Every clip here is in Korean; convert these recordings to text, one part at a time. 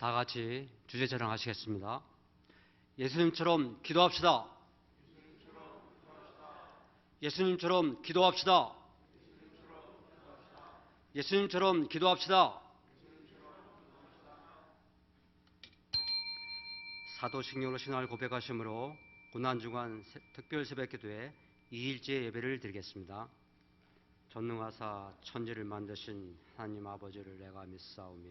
다 같이 주제 자랑하시겠습니다. 예수님처럼 기도합시다. 예수님처럼 기도합시다. 예수님처럼 기도합시다. 사도신경으로 신앙을 고백하심으로 고난주간 세- 특별 새벽기도에 2일째 예배를 드리겠습니다. 전능하사 천지를 만드신 하나님 아버지를 내가 믿사오며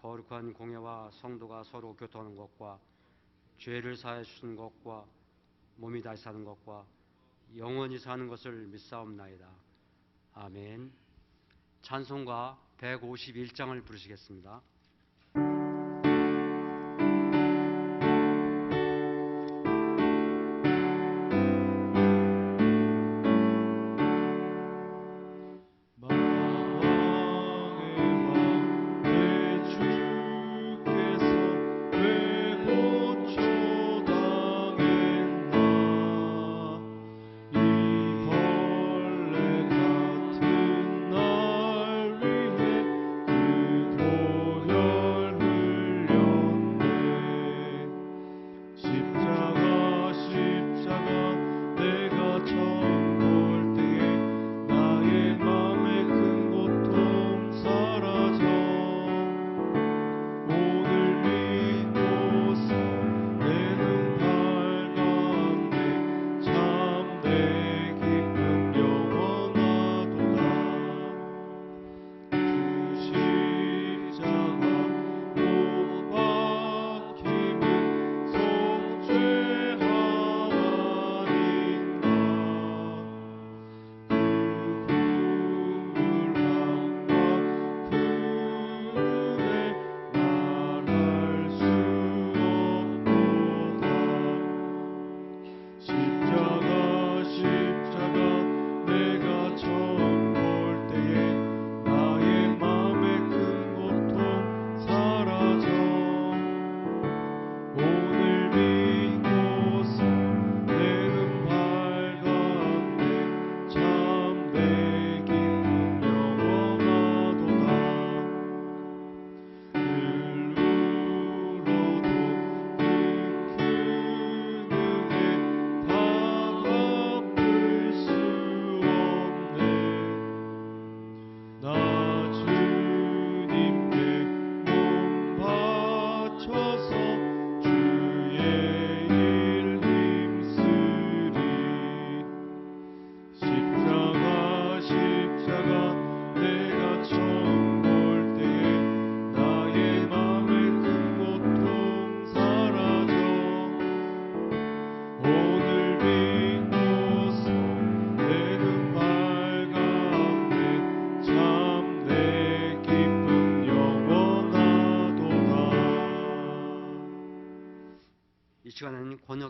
거룩한 공예와 성도가 서로 교통하는 것과 죄를 사해 주시는 것과 몸이 다시 사는 것과 영원히 사는 것을 믿사옵나이다. 아멘. 찬송가 151장을 부르시겠습니다.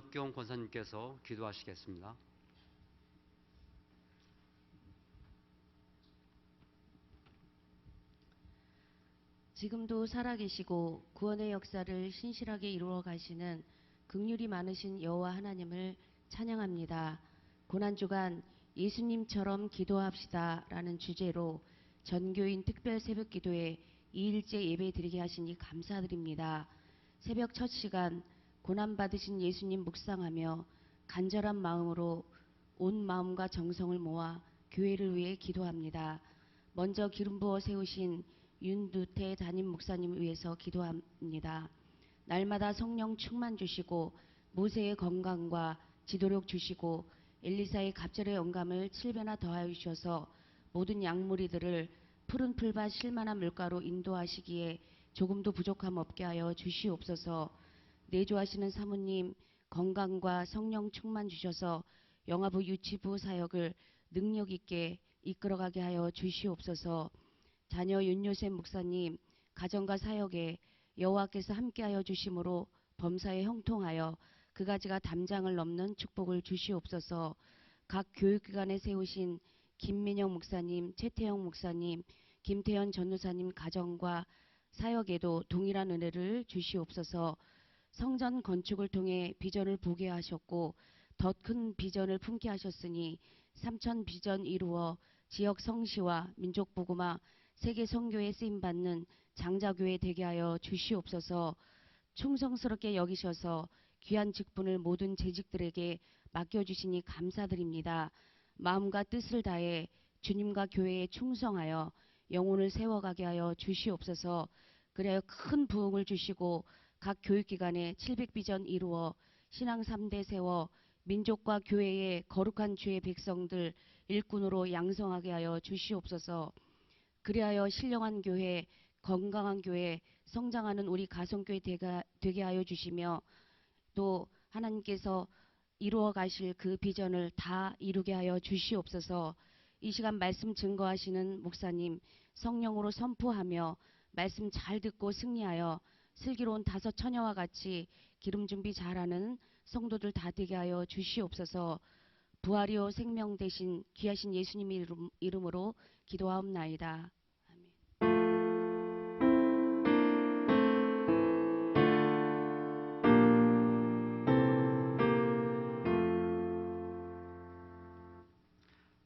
권혁경 권사님께서 기도하시겠습니다. 지금도 살아계시고 구원의 역사를 신실하게 이루어 가시는 극률이 많으신 여호와 하나님을 찬양합니다. 고난 주간 예수님처럼 기도합시다라는 주제로 전교인 특별 새벽 기도에 2일째 예배 드리게 하시니 감사드립니다. 새벽 첫 시간 고난 받으신 예수님 묵상하며 간절한 마음으로 온 마음과 정성을 모아 교회를 위해 기도합니다. 먼저 기름 부어 세우신 윤두태 담임 목사님 위해서 기도합니다. 날마다 성령 충만 주시고 모세의 건강과 지도력 주시고 엘리사의 갑절의 영감을 7배나 더하여 주셔서 모든 양무리들을 푸른 풀밭 실만한 물가로 인도하시기에 조금도 부족함 없게 하여 주시옵소서. 내조하시는 사모님 건강과 성령 충만 주셔서 영화부 유치부 사역을 능력 있게 이끌어가게 하여 주시옵소서. 자녀 윤요셉 목사님 가정과 사역에 여호와께서 함께하여 주심으로 범사에 형통하여 그가지가 담장을 넘는 축복을 주시옵소서. 각 교육기관에 세우신 김민영 목사님, 최태영 목사님, 김태현 전도사님 가정과 사역에도 동일한 은혜를 주시옵소서. 성전 건축을 통해 비전을 보게 하셨고 더 큰 비전을 품게 하셨으니 삼천 비전 이루어 지역 성시와 민족 복음화 세계 선교에 쓰임 받는 장자교회 되게 하여 주시옵소서. 충성스럽게 여기셔서 귀한 직분을 모든 재직들에게 맡겨 주시니 감사드립니다. 마음과 뜻을 다해 주님과 교회에 충성하여 영혼을 세워가게 하여 주시옵소서. 그래야 큰 부흥을 주시고 각 교육기관에 700비전 이루어 신앙 3대 세워 민족과 교회의 거룩한 주의 백성들 일꾼으로 양성하게 하여 주시옵소서. 그리하여 신령한 교회, 건강한 교회, 성장하는 우리 가성교회 되게 하여 주시며 또 하나님께서 이루어 가실 그 비전을 다 이루게 하여 주시옵소서. 이 시간 말씀 증거하시는 목사님 성령으로 선포하며 말씀 잘 듣고 승리하여 슬기로운 다섯 처녀와 같이 기름 준비 잘하는 성도들 다 되게 하여 주시옵소서. 부활이요 생명 대신 귀하신 예수님 이름, 이름으로 기도하옵나이다. 아멘.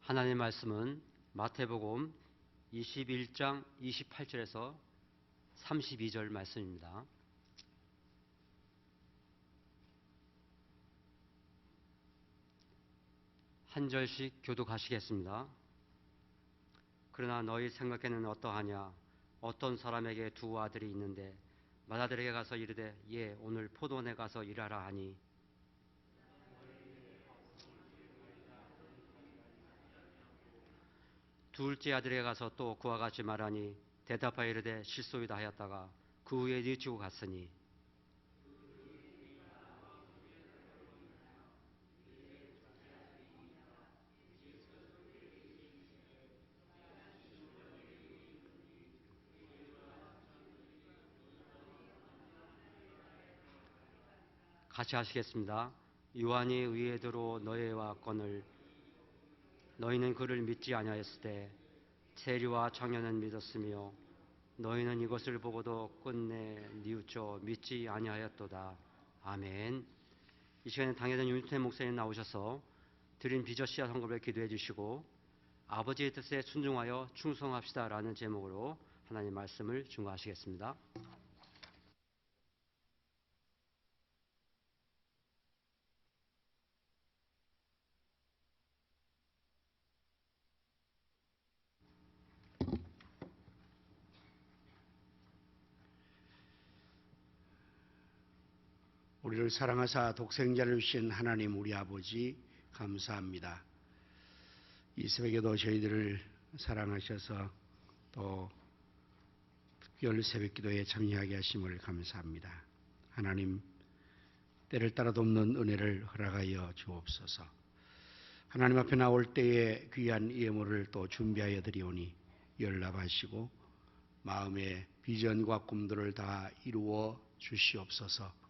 하나님의 말씀은 마태복음 21장 28절에서 32절 말씀입니다. 한 절씩 교독하시겠습니다. 그러나 너희 생각에는 어떠하냐? 어떤 사람에게 두 아들이 있는데 맏아들에게 가서 이르되 예 오늘 포도원에 가서 일하라 하니 둘째 아들에게 가서 또 그와 같이 말하니 대답하여 이르되 실소이다 하였다가 그 후에 뉘치고 갔으니 같이 하시겠습니다. 요한이 의에 들어 너희와 건을 너희는 그를 믿지 아니하였을 때 세리와 청년은 믿었으며 너희는 이것을 보고도 끝내 뉘우쳐 믿지 아니하였도다. 아멘. 이 시간에 당회장 윤태 목사님 나오셔서 드린 비저 씨앗 헌금을 기도해 주시고 아버지의 뜻에 순종하여 충성합시다라는 제목으로 하나님 말씀을 중과하시겠습니다. 우리를 사랑하사 독생자를 주신 하나님 우리 아버지 감사합니다. 이 새벽에도 저희들을 사랑하셔서 또 특별 새벽 기도에 참여하게 하심을 감사합니다. 하나님 때를 따라 돕는 은혜를 허락하여 주옵소서. 하나님 앞에 나올 때에 귀한 예물을 또 준비하여 드리오니 연락하시고 마음의 비전과 꿈들을 다 이루어 주시옵소서.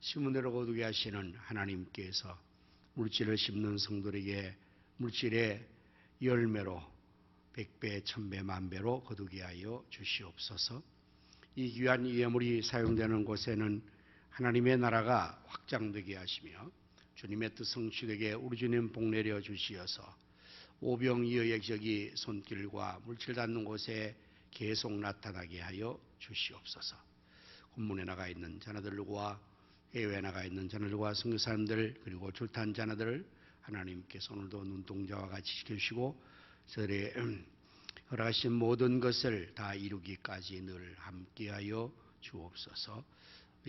시문대로 거두게 하시는 하나님께서 물질을 심는 성도에게 물질의 열매로 백배, 천배, 만배로 거두게 하여 주시옵소서. 이 귀한 예물이 사용되는 곳에는 하나님의 나라가 확장되게 하시며 주님의 뜻 성취되게 우리 주님 복 내려 주시어서 오병이어의 적이 손길과 물질 닿는 곳에 계속 나타나게 하여 주시옵소서. 군문에 나가 있는 자녀들과 해외에 나가 있는 자녀들과 선교사님들 그리고 출탄 자녀들을 하나님께서 오늘도 눈동자와 같이 지켜주시고 저들의 허락하신 모든 것을 다 이루기까지 늘 함께하여 주옵소서.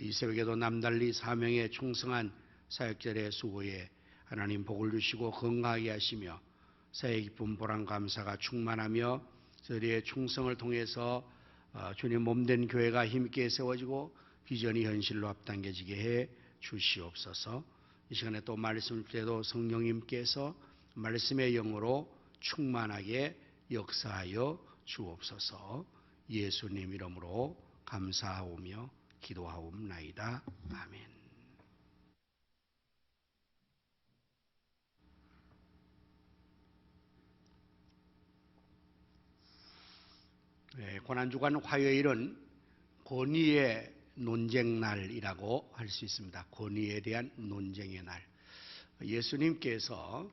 이 새벽에도 남달리 사명에 충성한 사역절의 수고에 하나님 복을 주시고 건강하게 하시며 사회 기쁨 보람 감사가 충만하며 저들의 충성을 통해서 어, 주님 몸된 교회가 힘있게 세워지고 비전이 현실로 앞당겨지게 해 주시옵소서. 이 시간에 또 말씀을 때도 성령님께서 말씀의 영으로 충만하게 역사하여 주옵소서. 예수님 이름으로 감사하오며 기도하옵나이다. 아멘. 네, 고난주간 화요일은 권위의 논쟁 날이라고 할 수 있습니다. 권위에 대한 논쟁의 날. 예수님께서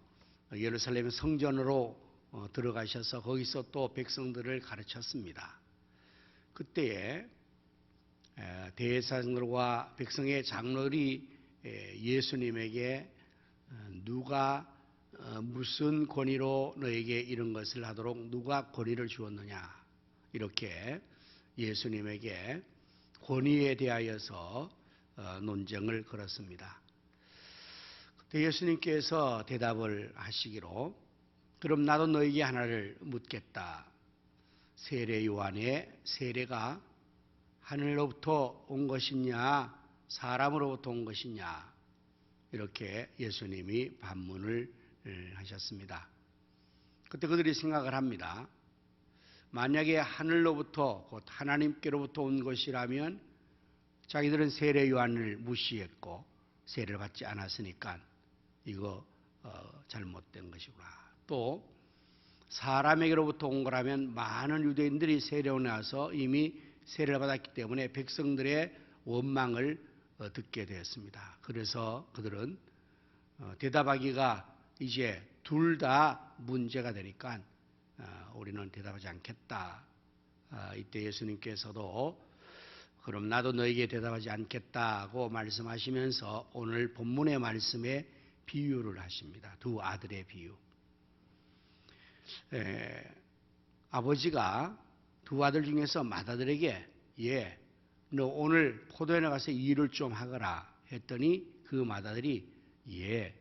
예루살렘 성전으로 어, 들어가셔서 거기서 또 백성들을 가르쳤습니다. 그때에 에, 대제사장들과 백성의 장로들이 에, 예수님에게 어, 누가 어, 무슨 권위로 너에게 이런 것을 하도록 누가 권위를 주었느냐 이렇게 예수님에게 권위에 대하여서 어, 논쟁을 걸었습니다. 그때 예수님께서 대답을 하시기로 그럼 나도 너에게 하나를 묻겠다. 세례 요한의 세례가 하늘로부터 온 것이냐 사람으로부터 온 것이냐 이렇게 예수님이 반문을 예, 하셨습니다. 그때 그들이 생각을 합니다. 만약에 하늘로부터 곧 하나님께로부터 온 것이라면 자기들은 세례 요한을 무시했고 세례를 받지 않았으니까 이거 어, 잘못된 것이구나. 또 사람에게로부터 온 거라면 많은 유대인들이 세례를 나서 이미 세례를 받았기 때문에 백성들의 원망을 어, 듣게 되었습니다. 그래서 그들은 어, 대답하기가 이제 둘 다 문제가 되니까 어, 우리는 대답하지 않겠다. 아, 이때 예수님께서도 그럼 나도 너에게 대답하지 않겠다고 말씀하시면서 오늘 본문의 말씀에 비유를 하십니다. 두 아들의 비유. 에, 아버지가 두 아들 중에서 맏아들에게 예, 너 오늘 포도원에 가서 일을 좀 하거라 했더니 그 맏아들이 예,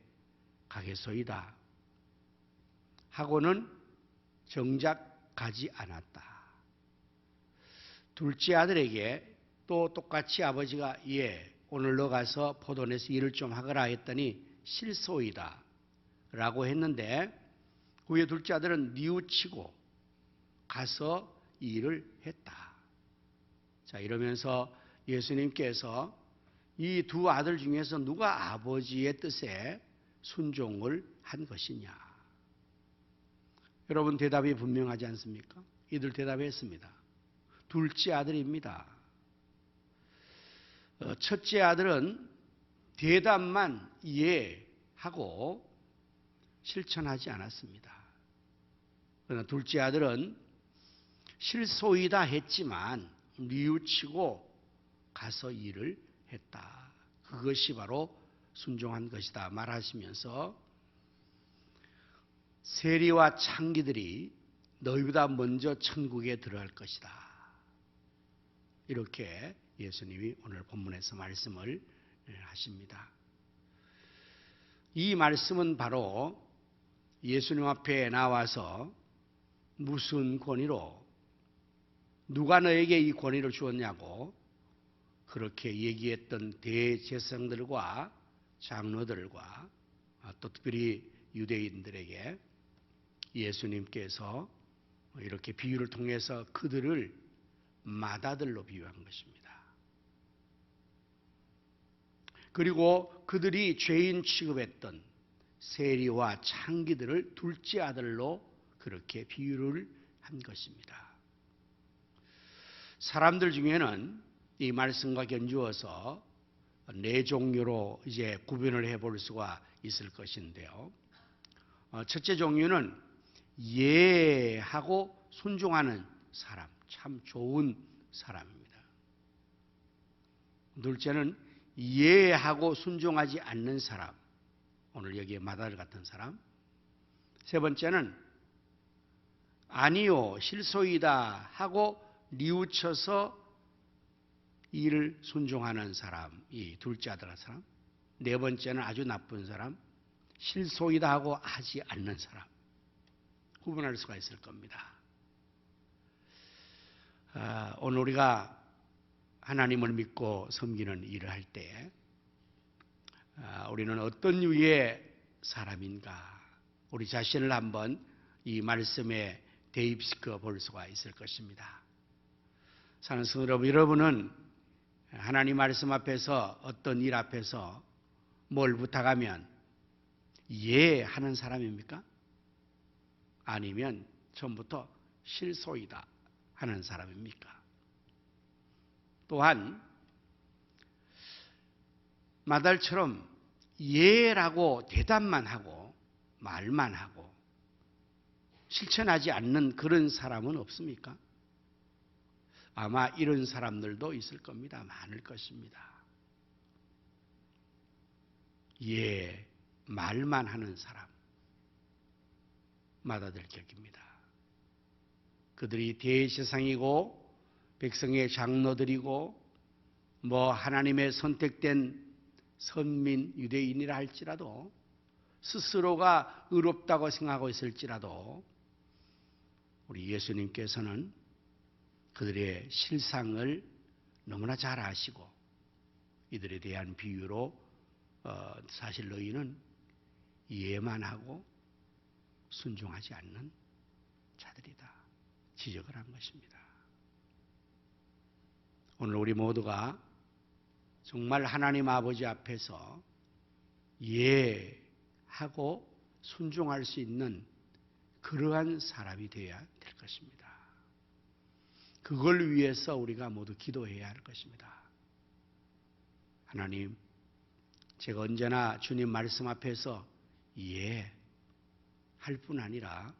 가겠소이다 하고는 정작 가지 않았다. 둘째 아들에게 또 똑같이 아버지가 예, 오늘 너 가서 포도원에서 일을 좀 하거라 했더니 실소이다 라고 했는데 그의 둘째 아들은 뉘우치고 가서 일을 했다. 자, 이러면서 예수님께서 이 두 아들 중에서 누가 아버지의 뜻에 순종을 한 것이냐? 여러분 대답이 분명하지 않습니까? 이들 대답했습니다. 둘째 아들입니다. 어, 첫째 아들은 대답만 이해하고 실천하지 않았습니다. 그러나 둘째 아들은 실소이다 했지만 뉘우치고 가서 일을 했다. 그것이 바로 순종한 것이다 말하시면서 세리와 창기들이 너희보다 먼저 천국에 들어갈 것이다. 이렇게 예수님이 오늘 본문에서 말씀을 하십니다. 이 말씀은 바로 예수님 앞에 나와서 무슨 권위로 누가 너에게 이 권위를 주었냐고 그렇게 얘기했던 대제사장들과 장로들과 또 특별히 유대인들에게 예수님께서 이렇게 비유를 통해서 그들을 마다들로 비유한 것입니다. 그리고 그들이 죄인 취급했던 세리와 창기들을 둘째 아들로 그렇게 비유를 한 것입니다. 사람들 중에는 이 말씀과 견주어서 네 종류로 이제 구분을 해볼 수가 있을 것인데요. 어, 첫째 종류는 예 하고 순종하는 사람, 참 좋은 사람입니다. 둘째는 예 하고 순종하지 않는 사람, 오늘 여기에 마다를 같은 사람. 세 번째는 아니요, 실소이다 하고 뉘우쳐서 이를 순종하는 사람, 이 둘째 아들 사람. 네 번째는 아주 나쁜 사람, 실소이다 하고 하지 않는 사람. 구분할 수가 있을 겁니다. 아, 오늘 우리가 하나님을 믿고 섬기는 일을 할 때, 아, 우리는 어떤 유의 사람인가? 우리 자신을 한번 이 말씀에 대입시켜 볼 수가 있을 것입니다. 사는 성도 여러분, 여러분은 하나님 말씀 앞에서 어떤 일 앞에서 뭘 부탁하면 예 하는 사람입니까? 아니면 처음부터 실소이다 하는 사람입니까? 또한 마달처럼 예라고 대답만 하고 말만 하고 실천하지 않는 그런 사람은 없습니까? 아마 이런 사람들도 있을 겁니다. 많을 것입니다. 예, 말만 하는 사람. 마다될 격입니다. 그들이 대세상이고 백성의 장로들이고 뭐 하나님의 선택된 선민 유대인이라 할지라도 스스로가 의롭다고 생각하고 있을지라도 우리 예수님께서는 그들의 실상을 너무나 잘 아시고 이들에 대한 비유로 어, 사실 너희는 이해만 하고 순종하지 않는 자들이다. 지적을 한 것입니다. 오늘 우리 모두가 정말 하나님 아버지 앞에서 예 하고 순종할 수 있는 그러한 사람이 되어야 될 것입니다. 그걸 위해서 우리가 모두 기도해야 할 것입니다. 하나님, 제가 언제나 주님 말씀 앞에서 예, 할 뿐 아니라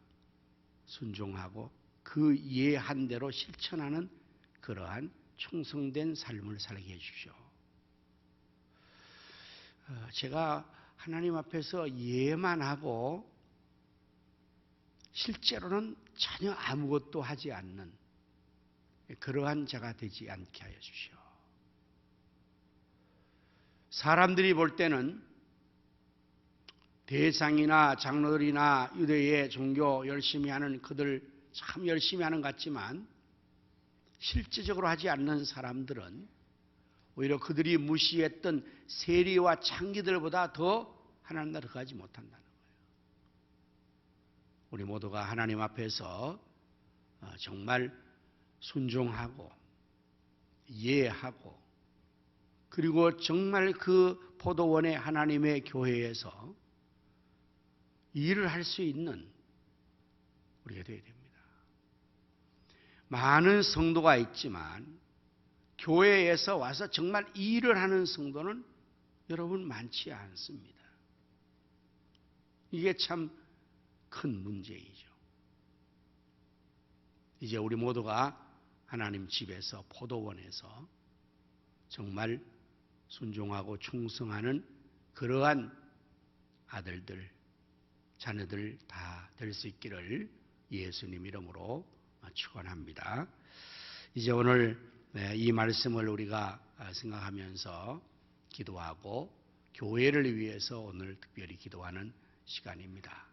순종하고 그 예한 대로 실천하는 그러한 충성된 삶을 살게 해주십시오. 어, 제가 하나님 앞에서 예만 하고 실제로는 전혀 아무것도 하지 않는 그러한 자가 되지 않게 하여 주시오. 사람들이 볼 때는 대상이나 장로들이나 유대의 종교 열심히 하는 그들 참 열심히 하는 것 같지만 실제적으로 하지 않는 사람들은 오히려 그들이 무시했던 세리와 창기들보다 더 하나님 나라 가지 못한다는 거예요. 우리 모두가 하나님 앞에서 어, 정말 순종하고 이해하고 그리고 정말 그 포도원의 하나님의 교회에서 일을 할 수 있는 우리가 되어야 됩니다. 많은 성도가 있지만 교회에서 와서 정말 일을 하는 성도는 여러분 많지 않습니다. 이게 참 큰 문제이죠. 이제 우리 모두가 하나님 집에서 포도원에서 정말 순종하고 충성하는 그러한 아들들, 자녀들 다 될 수 있기를 예수님 이름으로 축원합니다. 이제 오늘 네, 이 말씀을 우리가 생각하면서 기도하고 교회를 위해서 오늘 특별히 기도하는 시간입니다.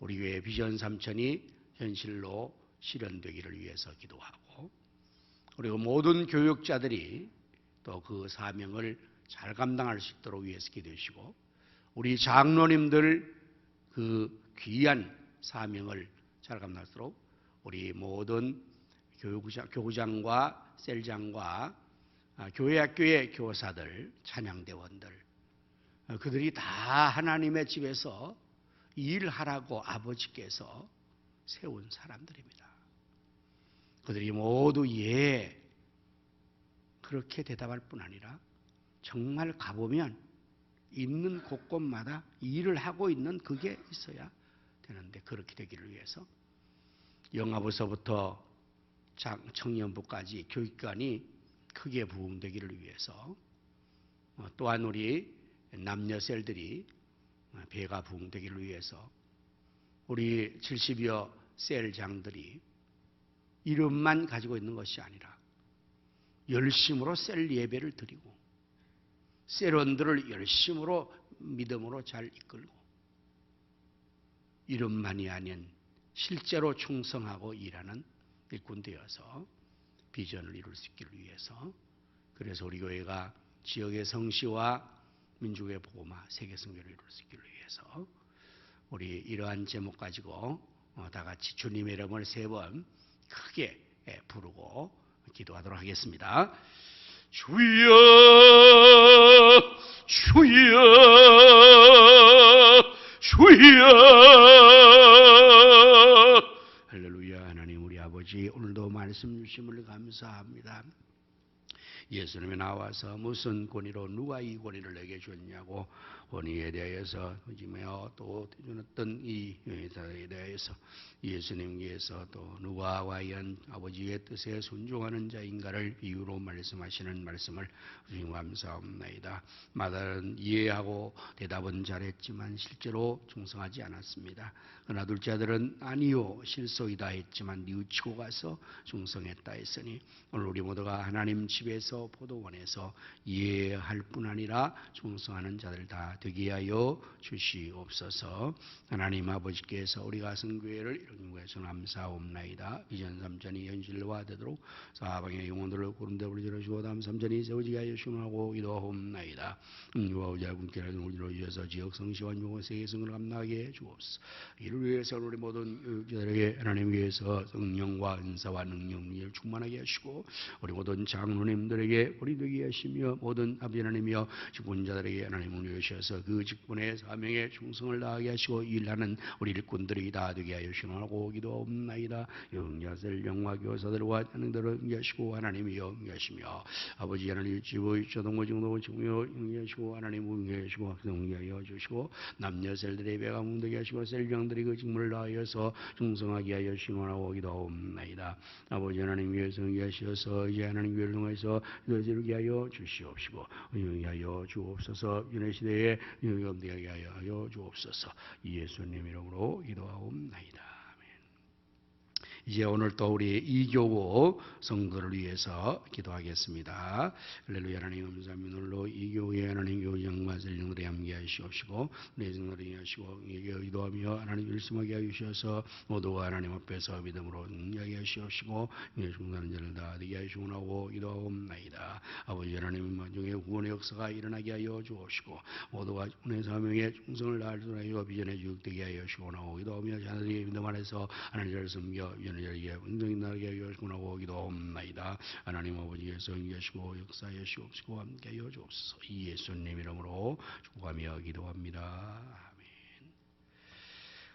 우리 교회 비전 삼천이 현실로 실현되기를 위해서 기도하고 그리고 모든 교육자들이 또 그 사명을 잘 감당할 수 있도록 위해서 기도해 주시고 우리 장로님들 그 귀한 사명을 잘 감당하도록 우리 모든 교구장, 교구장과 셀장과 아, 교회 학교의 교사들, 찬양대원들 어, 그들이 다 하나님의 집에서 일하라고 아버지께서 세운 사람들입니다. 그들이 모두 예 그렇게 대답할 뿐 아니라 정말 가보면 있는 곳곳마다 일을 하고 있는 그게 있어야 되는데 그렇게 되기를 위해서 영아부서부터 청년부까지 교육관이 크게 부흥되기를 위해서 어, 또한 우리 남녀 셀들이 배가 부흥되기를 위해서 우리 70여 셀 장들이 이름만 가지고 있는 것이 아니라 열심으로 셀 예배를 드리고 셀원들을 열심으로 믿음으로 잘 이끌고 이름만이 아닌 실제로 충성하고 일하는 일꾼 되어서 비전을 이룰 수 있기를 위해서 그래서 우리 교회가 지역의 성시와 민족의 복음화 세계 성교를 이룰 수 있기를 위해서 우리 이러한 제목 가지고 어, 다 같이 주님의 이름을 세 번 크게 예, 부르고 기도하도록 하겠습니다. 주여 주여 주여 할렐루야 하나님 우리 아버지 오늘도 말 말씀 주심을 감사합니다. 예수님이 나와서 무슨 권위로 누가 이 권위를 내게 줬냐고 권위에 대해서 그지며 또 어떤 이 여자에 대해서 예수님께서 또 누가 과연 아버지의 뜻에 순종하는 자인가를 이유로 말씀하시는 말씀을 주님 감사합니다. 마다는 이해하고 대답은 잘했지만 실제로 충성하지 않았습니다. 그러나 둘째 아들은 아니요 실소이다 했지만 뉘우치고 가서 충성했다 했으니 오늘 우리 모두가 하나님 집에서 포도원에서 이해할 뿐 아니라 충성하는 자들 다 되게 하여 주시옵소서. 하나님 아버지께서 우리가 성교회를 이루는 것에서 감사옵나이다. 비전 삼전이 현실화 되도록 사방의 영혼들을 구름대 불러주시고 다음 삼전이 세워지게 하여 주시고 기도하옵나이다. 유아우자 군께는 우리로 위해서 지역 성시와 용어 세계 성을 감나게 해 주옵소서. 이를 위해서 우리 모든 자들에게 하나님 위해서 성령과 은사와 능력을 충만하게 하시고 우리 모든 장로님들에게 우리 되게 하시며 모든 아버지 하나님이여 직분자들에게 하나님을 위 하셔서 그 직분의 사명에 충성을 다하게 하시고 일하는 우리 일꾼들이 다 되게 하여 주시고 기도옵나이다. 영야들 영화 교사들과 하나님들을 응하시고 하나님이여 응하시며 아버지 하나님 지부 저동고 정도 정묘 응하시고 하나님 응하시고 응하여 주시고 남녀 셀들의 배가 뭉되게 하시고 셀경들이 그 직분을 다하여서 충성하게 하여 시원하고 기도옵나이다. 아버지 하나님 위해서 응하시어서 이제 하나님 위를 통해서 이루게 하여 주시옵시고 응하여 주옵소서. 윤회 시대에 영감되게 하여 주옵소서 예수님 이름으로 기도하옵나이다. 이제 오늘 또 우리 이교구 성도를 위해서 기도하겠습니다. 할렐루야 하나님 감사합니다. 오늘로 이교구의 하나님 교장과 설령들이 함께 하시옵시고 내 성도를 하시고 기도하며 하나님 일심하게 하시어서 모두가 하나님 앞에서 믿음으로 응하게 하시옵시고 예 중단한 자를 다 되게 하시오나고 기도하옵나이다. 아버지 하나님 만중에 구원의 역사가 일어나게 하여 주옵시고 모두가 은혜 사명에 충성을 다할 수 있는 비전에 주역되게 하여 주옵나고 기도하며 자녀들이 믿음 안에서 하나님을 섬겨 연예에 운동이 나게 하여 주옵나고 기도하옵나이다. 하나님 아버지께서 응하시고 역사에 시옵시고 함께 하여 주옵소서 예수님 이름으로 축복하며 기도합니다.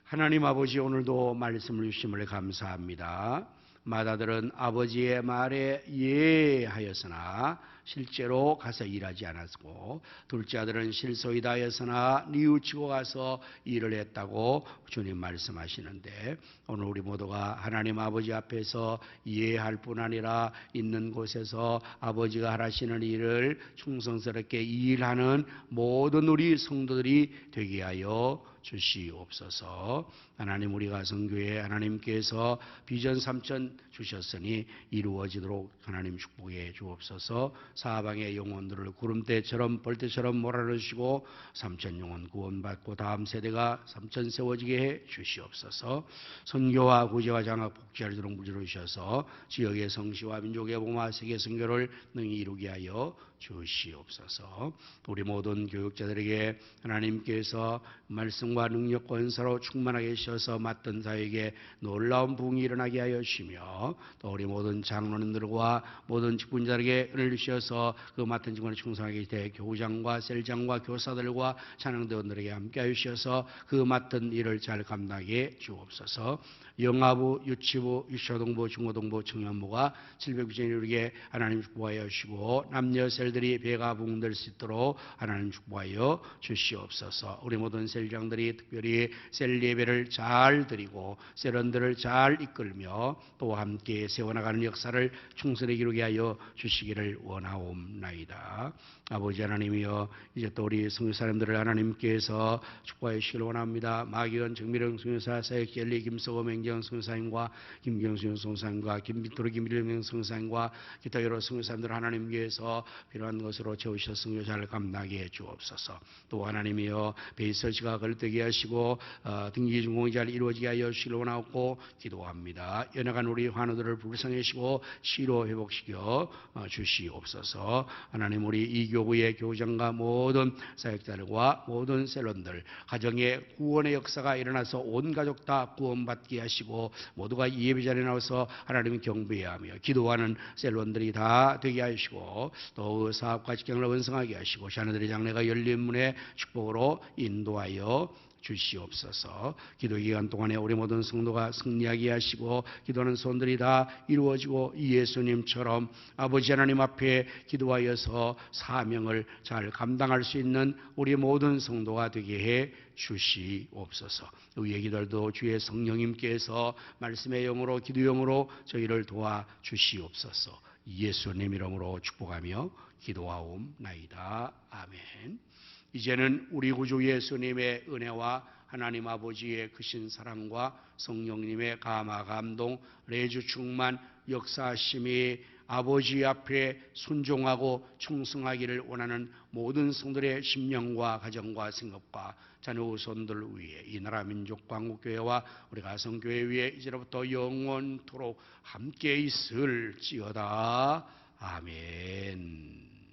하나님 아버지 오늘도 말씀을 주심을 감사합니다. 마다들은 아버지의 말에 예하였으나 실제로 가서 일하지 않았고 둘째 아들은 실소이다 하였으나 뉘우치고 가서 일을 했다고 주님 말씀하시는데 오늘 우리 모두가 하나님 아버지 앞에서 이해할 뿐 아니라 있는 곳에서 아버지가 하시는 일을 충성스럽게 일하는 모든 우리 성도들이 되게 하여 주시옵소서. 하나님 우리가 성교에 하나님께서 비전 삼천 주셨으니 이루어지도록 하나님 축복해 주옵소서. 사방의 영혼들을 구름대처럼 벌떼처럼 몰아넣으시고 삼천 영혼 구원받고 다음 세대가 삼천 세워지게 해 주시옵소서. 선교와 구제와 주는 구주로 주셔서 지역의 성시와 민족의 봉화 세계 선교를 능히 이루게 하여 주시옵소서. 우리 모든 교육자들에게 하나님께서 말씀과 능력 권사로 충만하게 하셔서 맡은 자에게 놀라운 부흥이 일어나게 하여 주시며 또 우리 모든 장로님들과 모든 직분자에게 은혜를 주셔서 그 맡은 직분에 충성하게 되 교장과 셀장과 교사들과 찬양대원들에게 함께 하시어서 그 맡은 일을 잘 감당해 주옵소서. 영아부, 유치부, 유초동부, 중고동부, 청년부가 700비전이 이루게 하나님 축복하여 주시고 남녀 셀들이 배가 붕될 수 있도록 하나님 축복하여 주시옵소서. 우리 모든 셀장들이 특별히 셀 예배를 잘 드리고 셀원들을 잘 이끌며 또 함께 세워나가는 역사를 충성히 이루게 하여 주시기를 원하옵나이다. 아버지 하나님이여 이제 또 우리 성교 사람들을 하나님께서 축복하여 주시기를 원합니다. 마기원 정미령 성교사 사역 젤리 김서 호 맹경 성사님과 김경수 성사님과 김빈토르 김일명 성사님과 기타 여러 성교 사람들 하나님께서 필요한 것으로 채우셔서 성교사를 감당하게 해 주옵소서. 또 하나님이여 베이서지가 걸되게 하시고 어, 등기 준공이 잘 이루어지게 하여 주시기를 원하고 기도합니다. 연약한 우리 환우들을 불쌍히시고 시로 회복시켜 어, 주시옵소서. 하나님 우리 이 교구의 교장과 모든 사역자들과 모든 셀론들 가정의 구원의 역사가 일어나서 온 가족 다 구원받게 하시 고 모두가 예배 자리에 나와서 하나님 경배해야 하며 기도하는 셀론들이 다 되게 하시고 또그 사업과 직경을 원성하게 하시고 자녀들의 장래가 열린 문에 축복으로 인도하여 주시옵소서. 기도 기간 동안에 우리 모든 성도가 승리하게 하시고 기도하는 손들이 다 이루어지고 예수님처럼 아버지 하나님 앞에 기도하여서 사명을 잘 감당할 수 있는 우리 모든 성도가 되게 해 주시옵소서. 위의 기도도 주의 성령님께서 말씀의 영으로 기도 영으로 저희를 도와 주시옵소서. 예수님 이름으로 축복하며 기도하옵나이다. 아멘. 이제는 우리 구주 예수님의 은혜와 하나님 아버지의 크신 사랑과 성령님의 감화 감동 레주 충만 역사하심이 아버지 앞에 순종하고 충성하기를 원하는 모든 성들의 심령과 가정과 생각과 자녀 후손들 위해 이 나라 민족 광국교회와 우리 가성교회 위에 이제로부터 영원토록 함께 있을지어다 아멘.